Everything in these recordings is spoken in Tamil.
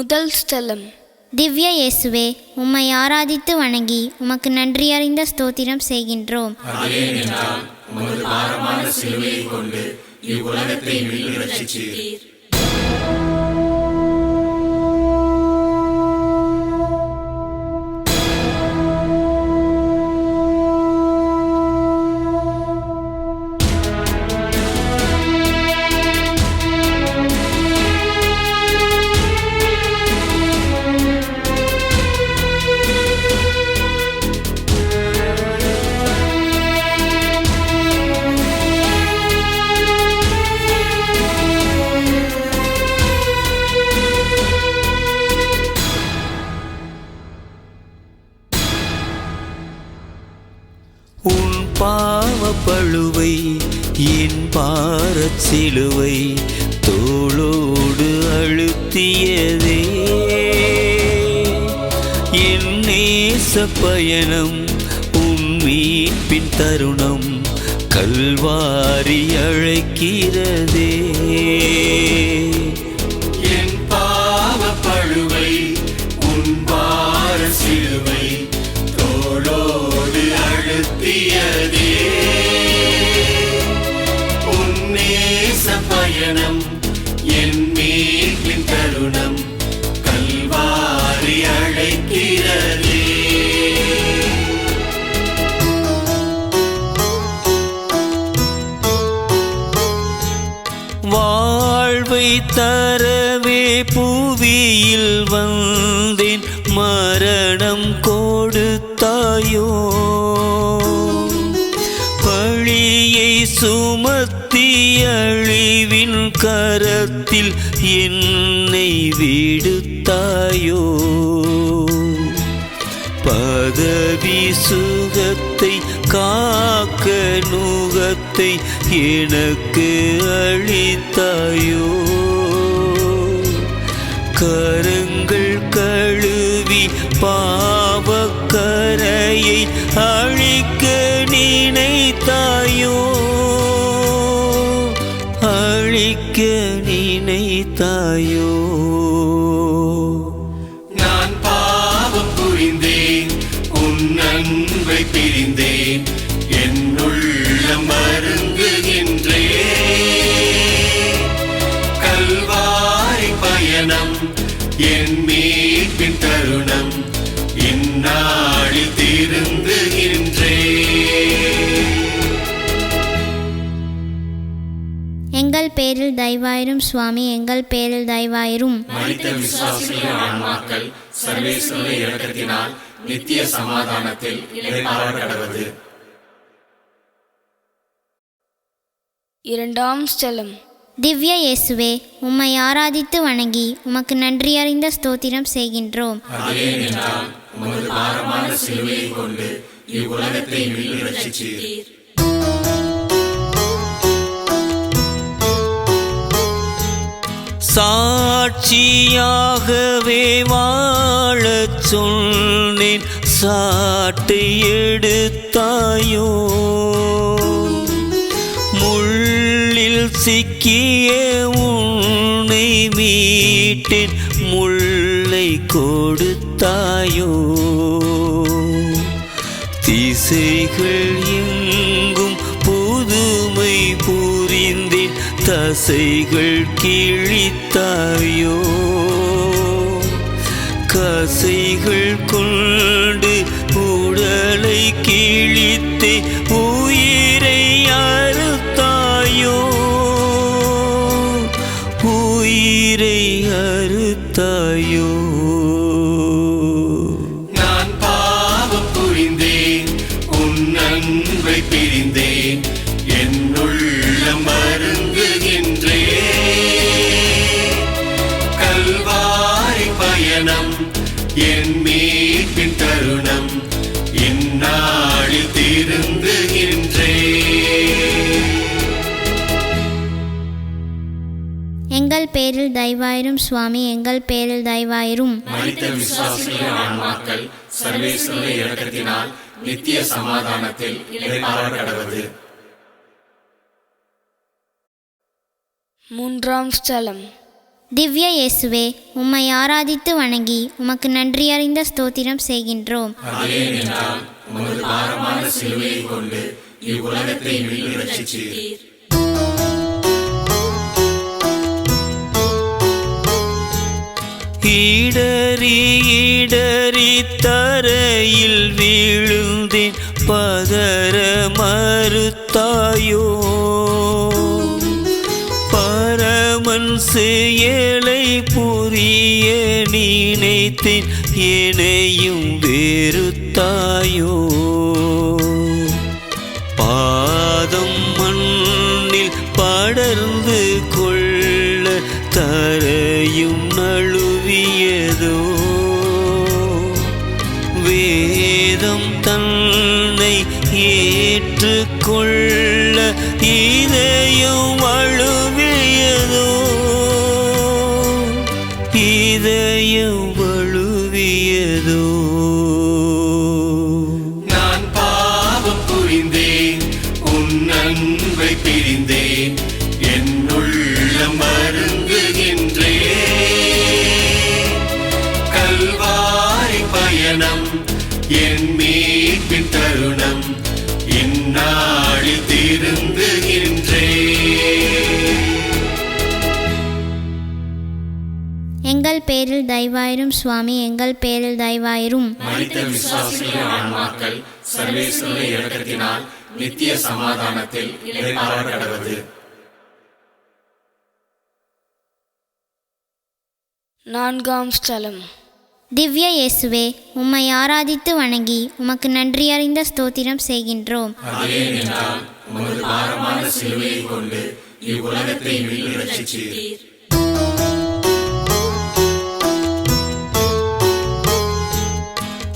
முதல் ஸ்தலம். திவ்ய இயேசுவே உம்மை ஆராதித்து வணங்கி உமக்கு நன்றியறிந்த ஸ்தோத்திரம் செய்கின்றோம். உன் சிலுவை தோளோடு அழுத்தியதே. என் நேச பயணம் உம்மீட்பின் தருணம் கல்வாரி அழைக்கிறதே. பயணம் என் மீட்பின் தருணம் கல்வாரி அழைக்கிறதே. வாழ்வை தரவே புவியில் வந்த கரத்தில் என்னை விடுத்தாயோ? பதவி சுகத்தை காக்க நுகத்தை எனக்கு அளித்தாயோ? கரங்கள் கழுவி பாவக்கரையை அழிக்க நினைத்த Itaio எங்கள் பேரில் தயவாயிரும் சுவாமி எங்கள் பேரில் தயவாயிரும். மனித விசுவாசிகளின் ஆன்மாக்கள் சர்வேஸ்வர இறக்கத்தினால் நித்திய சமாதானத்தில் இரண்டாம் ஸ்தலம். திவ்ய இயேசுவே உம்மை ஆராதித்து வணங்கி உமக்கு நன்றியறிந்த ஸ்தோத்திரம் செய்கின்றோம். உமது பாரமான சிலுவையை கொண்டு இவ்வுலகத்தை மீண்டு ரட்சித்தீர் சாட்சியாகவே வாழச் சொன்னேன். சாட்டு எடுத்தாயோ? முள்ளில் சிக்கிய உன்னை மீட்டேன். முல்லை கொடுத்தாயோ? தசைகள் கிழித்தாயோ? கசைகள் கொண்டு உடலை கிழித்தே உயிரை அறுத்தாயோ? உயிரை அறுத்தாயோ? எங்கள் பேரில் தயவாயிரும் சுவாமி எங்கள் பேரில் தயவாயிரும். மனித விசுவாசிகளின் ஆன்மாக்கள் சர்வேஸ்வர இறக்கத்தினால் நித்திய சமாதானத்தில் கடவது மூன்றாம் ஸ்தலம். திவ்ய இயேசுவே உம்மை ஆராதித்து வணங்கி உமக்கு நன்றியறிந்த ஸ்தோத்திரம் செய்கின்றோம். அதே என்றால் உமது பாரமான சிலுவையை கொண்டு இவ்வுலகத்தை மீண்டு ரட்சித்தீர். இடறி இடறி தரையில் வீழுந்தேன். பதற மறுத்தாயோ? பரமன் செயலை புரிய நினைத்தேன். என்னையும் வெறுத்தாயோ? இந்நாளில் திருந்துகின்றேன் எங்கள் பேரில் தயவாயிரும் சுவாமி எங்கள் பேரில் தயவாயிரும். மனித விசுவாசிகளின் ஆன்மாக்கள் சர்வேஸ்வர இறக்கத்தினால் நித்திய சமாதானத்தில் கடவது. நான்காம் ஸ்தலம். திவ்ய இயேசுவே உம்மை ஆராதித்து வணங்கி உமக்கு நன்றியறிந்த ஸ்தோத்திரம் செய்கின்றோம்.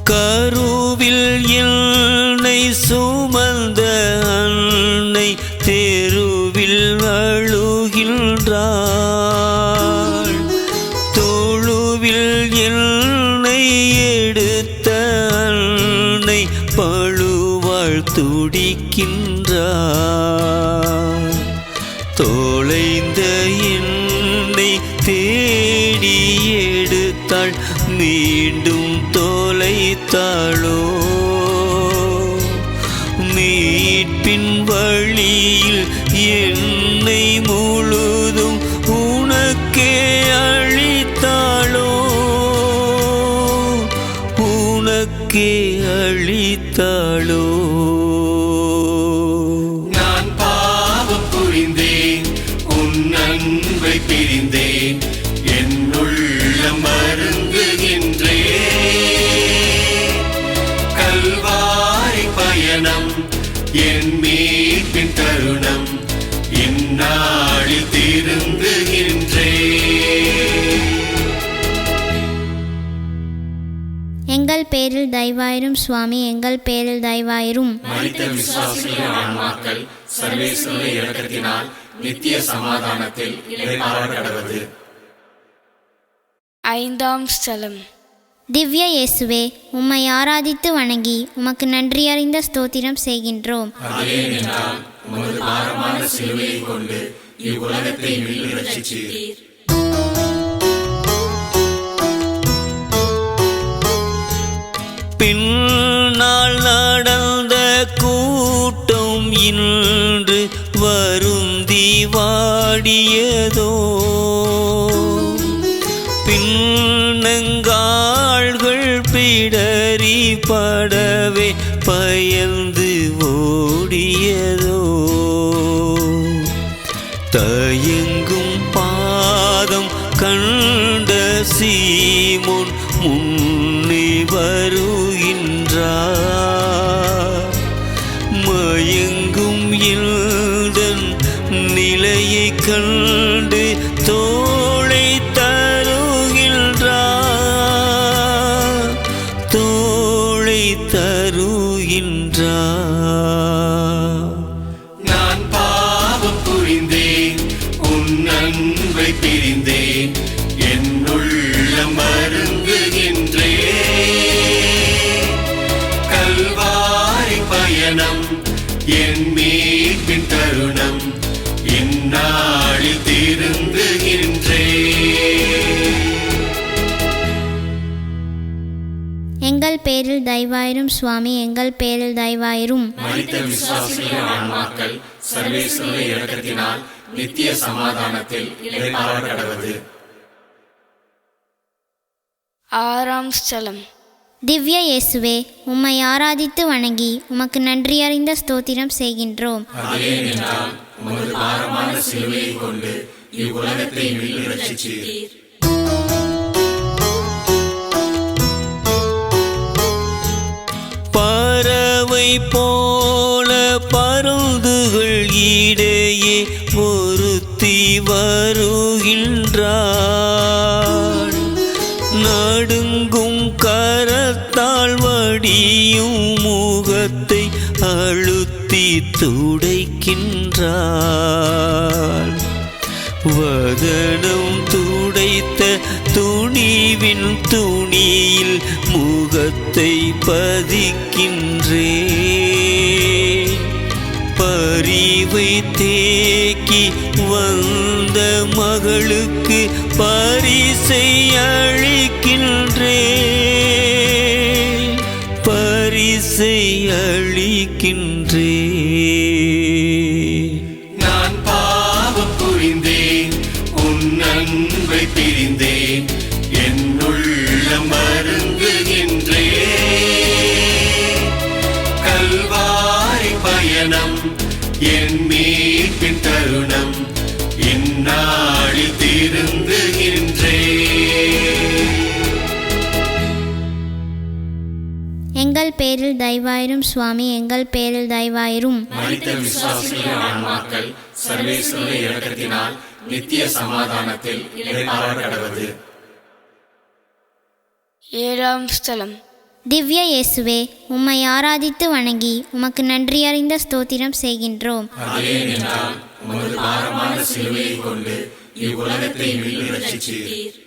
கருவில் என்னை சுமந்த love எங்கள் பேரில் தயவாயிரும் சுவாமி எங்கள் பேரில் தயவாயிரும். மனித ஆன்மாக்கள் இறக்கத்தினால் நித்திய சமாதானத்தில் ஐந்தாம் ஸ்தலம். திவ்ய இயேசுவே உம்மை ஆராதித்து வணங்கி உமக்கு நன்றியறிந்த ஸ்தோத்திரம் செய்கின்றோம். உமது பாரமான சிலுவையை கொண்டு இவ்வுலகத்தை மீண்டு ரட்சித்தீர் பின்னால் நடந்த எங்கள் பேரில் தயவாயிரும் சுவாமி எங்கள் பேரில் தயவாயிரும். மனித விசுவாசிகளின் ஆன்மாக்கள் சர்வேஸ்வரனுடைய இறக்கத்தினால் நித்திய சமாதானத்தில் கடவது. ஆறாம் ஸ்தலம். திவ்ய இயேசுவே உம்மை ஆராதித்து வணங்கி உமக்கு நன்றியறிந்த ஸ்தோத்திரம் செய்கின்றோம். அதே என்றால் உமது பாரமான சிலுவையை கொண்டு இவ்வுலகத்தை மீண்டு ரட்சித்தீர் பறவை போல பதிக்கின்றே பரிவை தேக்கி வந்த மகளுக்கு பரிசை அளிக்கின்றே பரிசை அளிக்கின்றே பேரில் தயவாயிரும் சுவாமி எங்கள் பேரில் தயவாயிரும். மனித விசுவாசிகளின் ஆன்மாக்கள் சர்வேஸ்வருடைய இரக்கத்தினால் நித்திய சமாதானத்தில் கடவது. ஏழாம் ஸ்தலம். திவ்ய இயேசுவே உம்மை ஆராதித்து வணங்கி உமக்கு நன்றியறிந்த ஸ்தோத்திரம் செய்கின்றோம். உமது பாரமான சிலுவையை கொண்டு இவ்வுலகத்தை மீண்டு ரட்சித்தீர்.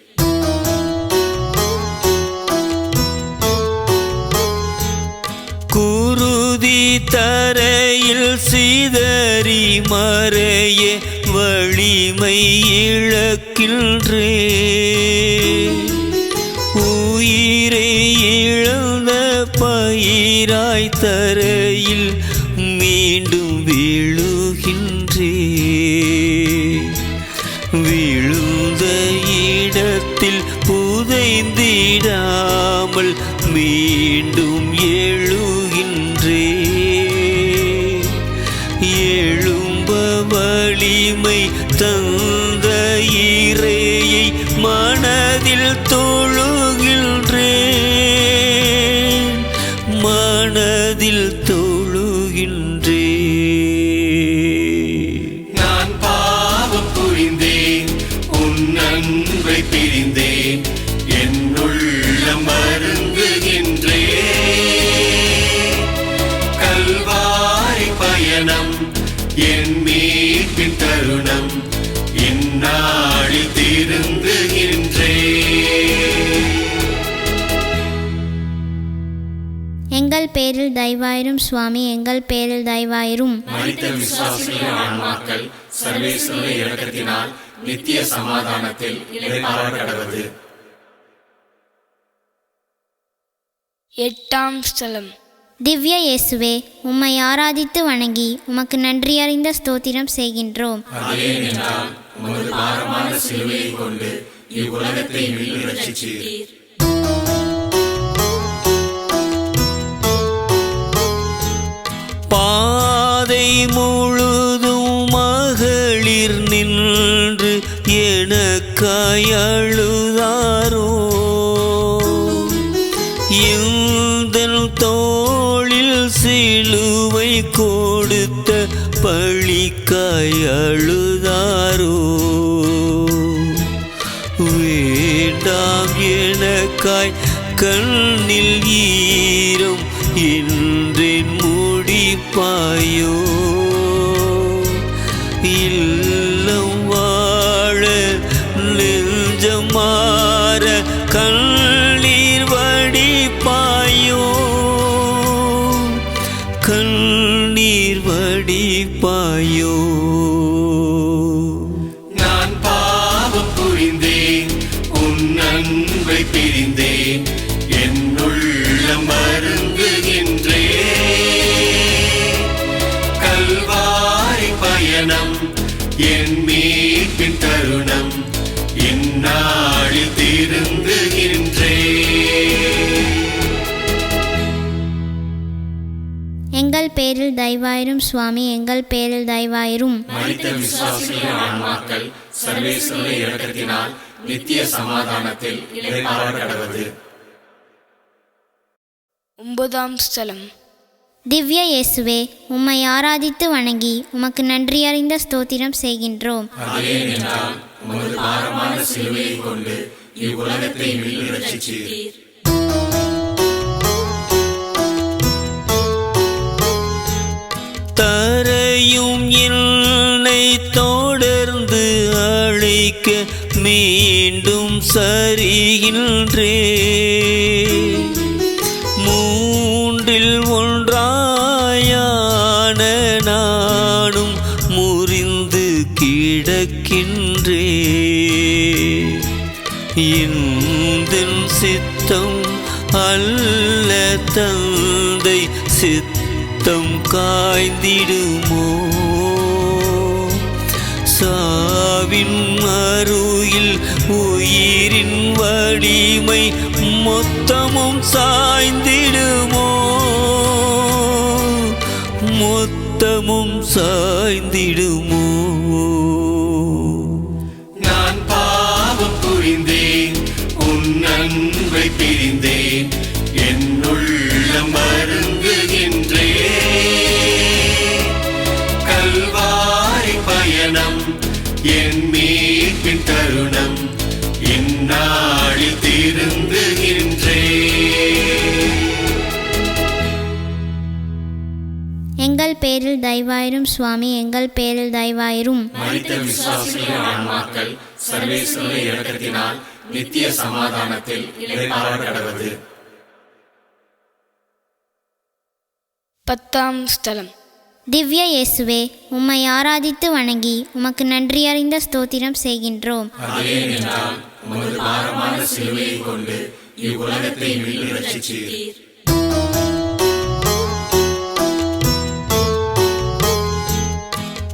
குருதி தரையில் சிதறி மறைய வலிமை இழக்கின்றே. உயிரை இழந்த பயிராய் தரே மனதில் தொழுகின்றேன். பேரில் தயவாயிரும் சுவாமி எங்கள் பேரில் தயவாயிரும். மனித விசுவாசிகளின் ஆன்மாக்கள் சர்வேஸ்வருடைய இரக்கத்தினால் நித்திய சமாதானத்தில் எட்டாம் ஸ்தலம். திவ்ய இயேசுவே உம்மை ஆராதித்து வணங்கி உமக்கு நன்றியறிந்த ஸ்தோத்திரம் செய்கின்றோம். அதே உமது பாரமான சிலுவையை கொண்டு இவ்வுலகத்தை மீண்டு ரட்சித்தீர் பாதை முழுதும் மகளிர் நின்று எனக்காயழுதாரோ? அழுதாரோ தோளில் சிலுவை கொடுத்த பழிக்காயழுதாரோ? வேண்டாம் எனக்காய் கண்ணில் ஈ முடிப்பாயோ இல்லை. தயவாயிரும் சுவாமி எங்கள் பேரில் தயவாயிரும் மனித விசுவாசிகளின் ஆன்மாக்கள் நித்திய சமாதானத்தில் ஒன்பதாம் ஸ்தலம் திவ்ய இயேசுவே உம்மை ஆராதித்து வணங்கி உமக்கு நன்றியறிந்த ஸ்தோத்திரம் செய்கின்றோம் உமது பாரமான சிலுவையை கொண்டு இவ்வுலகத்தை மீண்டு ரட்சித்தீர் தரையும் என்னை தொடர்ந்து அழைக்க மீண்டும் சரிகின்றே மூன்றில் ஒன்றாயான நானும் முறிந்து கிடக்கின்றே இந்த சித்தம் அல்ல தந்தை சித்த சித்தம் காய்ந்திடுமோ? சாவின் அருகில் உயிரின் வடிமை மொத்தமும் சாய்ந்திடுமோ? மொத்தமும் சாய்ந்திடுமோ? எங்கள் பேரில் தயவாயிரும் சுவாமி எங்கள் பேரில் தயவாயிரும். மனித விசுவாசிகளின் ஆன்மாக்கள் சர்வேஸ்வருடைய இரக்கத்தினால் நித்திய சமாதானத்தில் கடவது பத்தாம் ஸ்தலம். திவ்ய இயேசுவே உம்மை ஆராதித்து வணங்கி உமக்கு நன்றியறிந்த ஸ்தோத்திரம் செய்கின்றோம். உமது பாரமான சிலுவையை கொண்டு இவ்வுலகத்தை மீண்டு ரட்சித்தீர்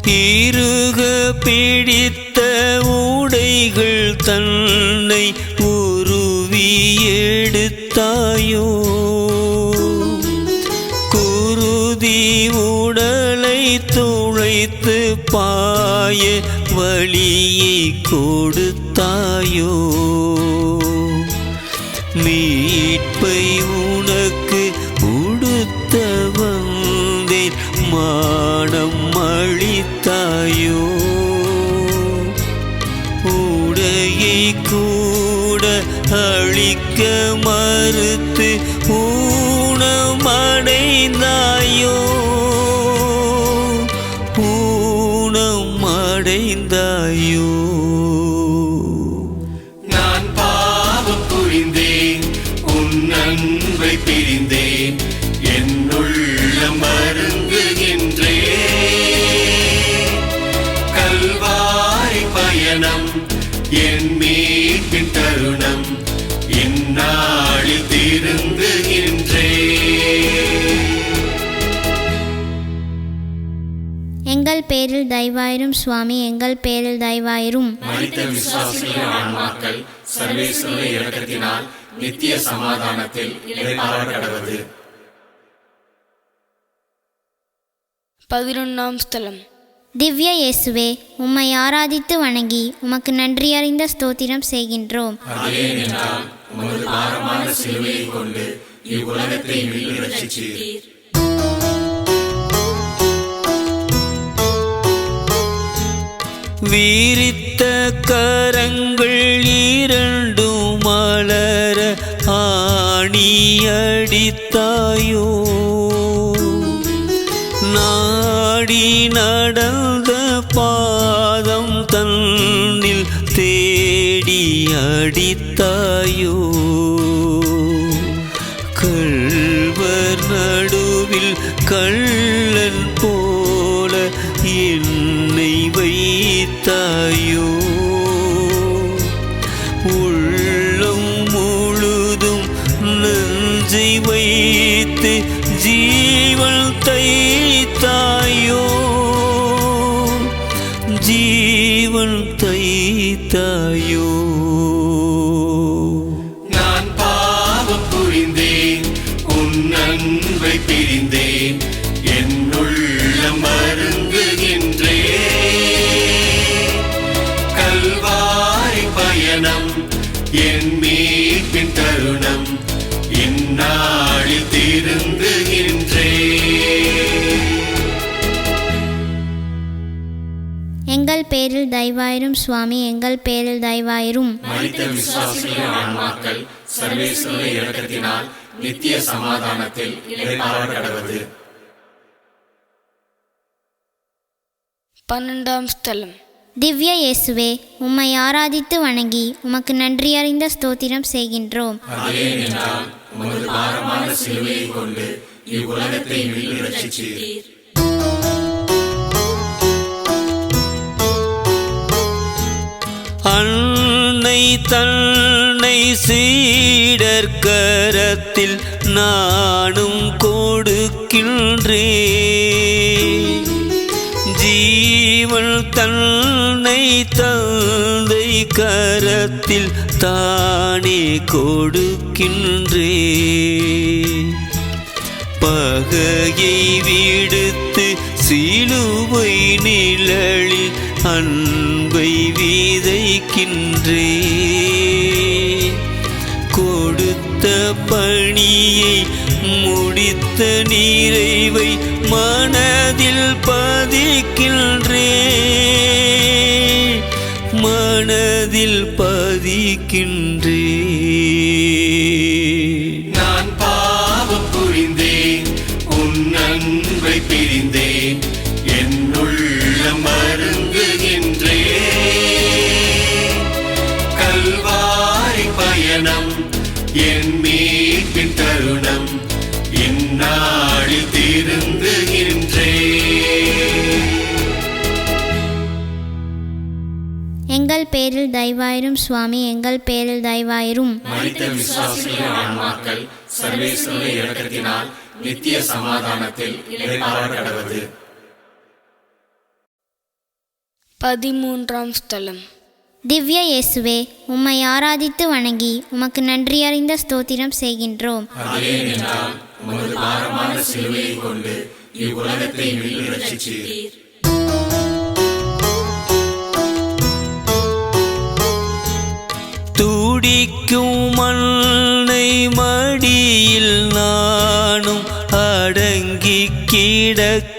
இருக பிடித்த உடைகள் தன்னை உருவி எடுத்தாயோ? குருதி உடலை துளைத்து பாய வழியை கொடுத்தாயோ? மீட்பை உனக்கு தாயோ உடையை கூட அழிக்க எங்கள் பேரில் தயவாயிரும் சுவாமி எங்கள் பேரில் தயவாயிரும். மனித விசுவாசிகளின் ஆன்மாக்கள் நித்திய சமாதானத்தில் பதினொன்றாம் ஸ்தலம். திவ்ய இயேசுவே உம்மை ஆராதித்து வணங்கி உமக்கு நன்றியறிந்த ஸ்தோத்திரம் செய்கின்றோம். உமது பாரமான சிலுவையை கொண்டு இவ்வுலகத்தை மீண்டு ரட்சித்தீர். வீரித்த கரங்கள் இரண்டும் மலர ஆணியடித்தாயோ? நாடி நடந்த பாதம் தன்னில் தேடி அடித்தாயோ? கள்வர் நடுவில் கள்ளன் என் மீட்பின் தருணம் இந்நாளில் திருந்துகின்றேன். எங்கள் பேரில் தயவாயிரும் சுவாமி எங்கள் பேரில் தயவாயிரும். மனித விசுவாசிகளின் ஆன்மாக்கள் சர்வேஸ்வர இறக்கத்தினால் நித்திய சமாதானத்தில் கடவது. பன்னெண்டாம் ஸ்தலம். திவ்ய இயேசுவே உம்மை ஆராதித்து வணங்கி உமக்கு நன்றியறிந்த ஸ்தோத்திரம் செய்கின்றோம். அன்னை தன்னை சீடர் கரத்தில் நானும் கொடுக்கின்றே ஜீவன் தன்னை தந்தை கரத்தில் தானே கொடுக்கின்றே. பகையை விடுத்து சிலுவை நிழலில் அன்பை விதைக்கின்றே. கொடுத்த பணியை முடித்த நிறைவை மனதில் பதிக்கின்றே மனதில் பதிக்கின்றே நான் பாவம் புரிந்தேன் உன் அன்பை பிரிந்தேன் பேரில் தயவாயிரும் சுவாமி எங்கள் பேரில் தயவாயிரும். மனித விசுவாசிகளின் ஆன்மாக்கள் சர்வேஸ்வர இறக்கத்தினால் நித்திய சமாதானத்தில் பதிமூன்றாம் ஸ்தலம். திவ்ய இயேசுவே உம்மை ஆராதித்து வணங்கி உமக்கு நன்றியறிந்த ஸ்தோத்திரம் செய்கின்றோம். உமது பாரமான சிலுவையை கொண்டு இவ்வுலகத்தை மீண்டு ரட்சித்தீர் குடிக்கும் மண்ணை மடியில் நானும் அடங்கி கிடக்கின்றே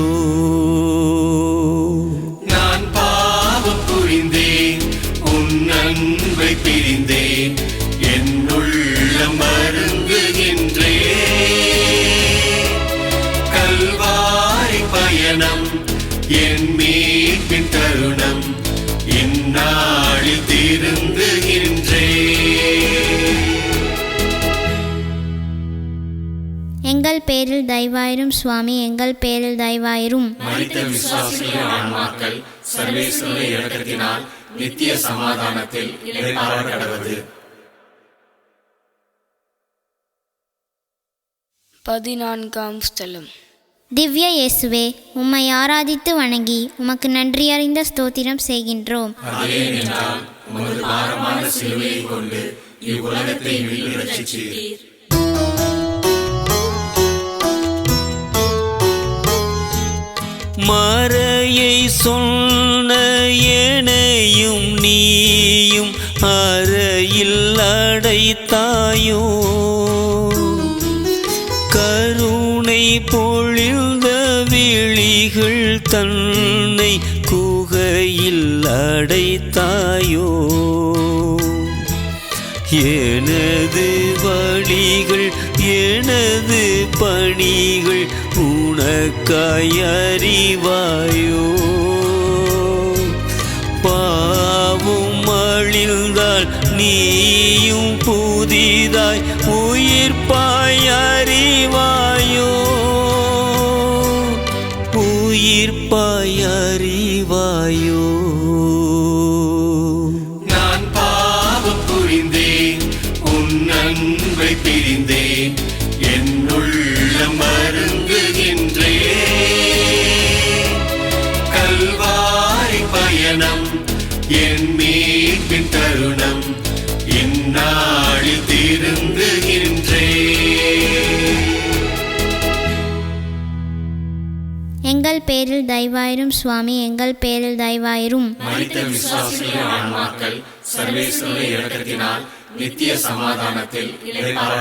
you. எங்கள் பேரில் தயவாயிரும் சுவாமி எங்கள் பேரில் தயவாயிரும். மனித விசுவாசிகளின் ஆன்மாக்கள் சர்வேஸ்வர இறக்கத்தினால் நித்திய சமாதானத்தில் கடவது. பதினான்காம் ஸ்தலம். திவ்ய இயேசுவே உம்மை ஆராதித்து வணங்கி உமக்கு நன்றியறிந்த ஸ்தோத்திரம் செய்கின்றோம். உமது பாரமான சிலுவையை கொண்டு இவ்வுலகத்தை மீண்டு ரட்சித்தீர் மறையை சொன்ன ஏனையும் நீயும் அறையில் அடைத்தாயோ? கருணை பொழிந்த விழிகள் தன்னை குகையில் அடைத்தாயோ? எனது வழிகள் எனது பணிகள் உனக்காயறி உயிர்ப்பாயா பேரில் தயவாயிரும் சுவாமி எங்கள் பேரில் தயவாயிரும். மனித ஆன்மாக்கள் சர்வேஸ்வர இறக்கத்தினால் நித்திய சமாதானத்தில் இளைப்பாற